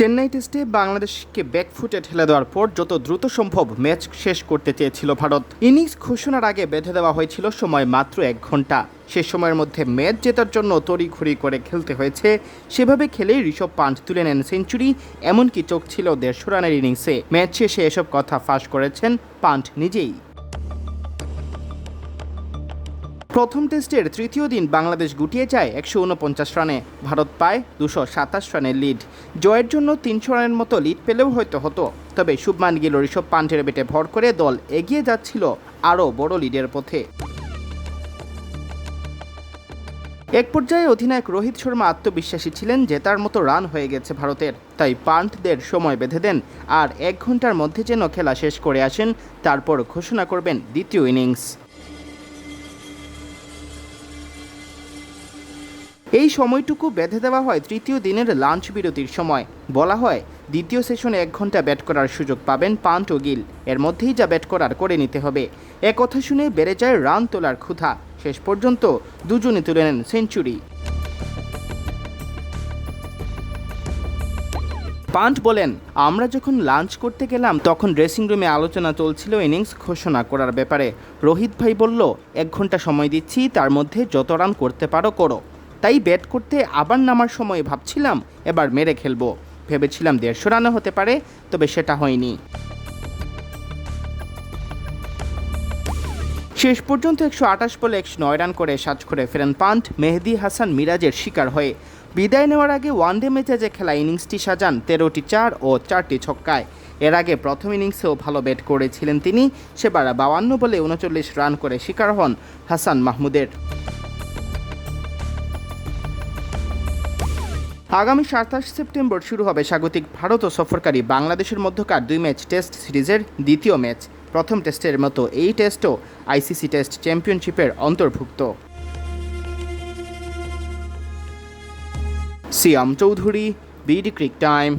চেন্নাই টেস্টে বাংলাদেশকে ব্যাকফুটে ঠেলে দেওয়ার পর যত দ্রুত সম্ভব ম্যাচ শেষ করতে চেয়েছিল ভারত। ইনিংস ঘোষণার আগে বেঁধে দেওয়া হয়েছিল সময় মাত্র এক ঘণ্টা। সে সময়ের মধ্যে ম্যাচ জেতার জন্য তড়িঘড়ি করে খেলতে হয়েছে। সেভাবে খেলেই ঋষভ পান্ট তুলে নেন সেঞ্চুরি, এমনকি চোখ ছিল দেড়শো রানের ইনিংসে। ম্যাচ শেষে এসব কথা ফাঁস করেছেন পান্ট নিজেই। প্রথম টেস্টের তৃতীয় দিন বাংলাদেশ গুটিয়ে যায় একশো উনপঞ্চাশ রানে। ভারত পায় দুশো সাতাশ রানের লিড। জয়ের জন্য তিনশো রানের মতো লিড পেলেও হয়তো হতো। তবে শুভমান গিল ঋষভ পান্টের বেটে ভর করে দল এগিয়ে যাচ্ছিল আরও বড় লিডের পথে। এক পর্যায়ে অধিনায়ক রোহিত শর্মা আত্মবিশ্বাসী ছিলেন যে তার মতো রান হয়ে গেছে ভারতের। তাই পান্টদের সময় বেঁধে দেন আর এক ঘণ্টার মধ্যে যেন খেলা শেষ করে আসেন, তারপর ঘোষণা করবেন দ্বিতীয় ইনিংস। এই সময়টুকু বেঁধে দেওয়া হয় তৃতীয় দিনের লাঞ্চ বিরতির সময়। বলা হয়, দ্বিতীয় সেশনে এক ঘণ্টা ব্যাট করার সুযোগ পাবেন পান্ট ও গিল। এর মধ্যেই যা ব্যাট করার করে নিতে হবে। এ কথা শুনে বেড়ে যায় রান তোলার ক্ষুধা। শেষ পর্যন্ত দুজনে তুলে নেন সেঞ্চুরি। পান্ট বলেন, আমরা যখন লাঞ্চ করতে গেলাম, তখন ড্রেসিং রুমে আলোচনা চলছিল ইনিংস ঘোষণা করার ব্যাপারে। রোহিত ভাই বলল, এক ঘণ্টা সময় দিচ্ছি, তার মধ্যে যত রান করতে পারো করো। তাই ব্যাট করতে আবার নামার সময় ভাবছিলাম এবার মেরে খেলব। ভেবেছিলাম দেড়শো রানও হতে পারে, তবে সেটা হয়নি। শেষ পর্যন্ত একশো আঠাশ বলে একশো নয় রান করে সাজ করে ফেরেন পান্ট, মেহেদি হাসান মিরাজের শিকার হয়ে। বিদায় নেওয়ার আগে ওয়ান ওয়ানডে মেজাজে খেলা ইনিংসটি সাজান তেরোটি চার ও চারটি ছক্কায়। এর আগে প্রথম ইনিংসেও ভালো ব্যাট করেছিলেন তিনি, সেবার বাউান্ন বলে উনচল্লিশ রান করে শিকার হন হাসান মাহমুদের। আগামী সাতাশ সেপ্টেম্বর শুরু হবে স্বাগতিক ভারত ও সফরকারী বাংলাদেশের মধ্যকার দুই ম্যাচ টেস্ট সিরিজের দ্বিতীয় ম্যাচ। প্রথম টেস্টের মতো এই টেস্টও আইসিসি টেস্ট চ্যাম্পিয়নশিপের অন্তর্ভুক্ত। Siam Chowdhury, BD crick time.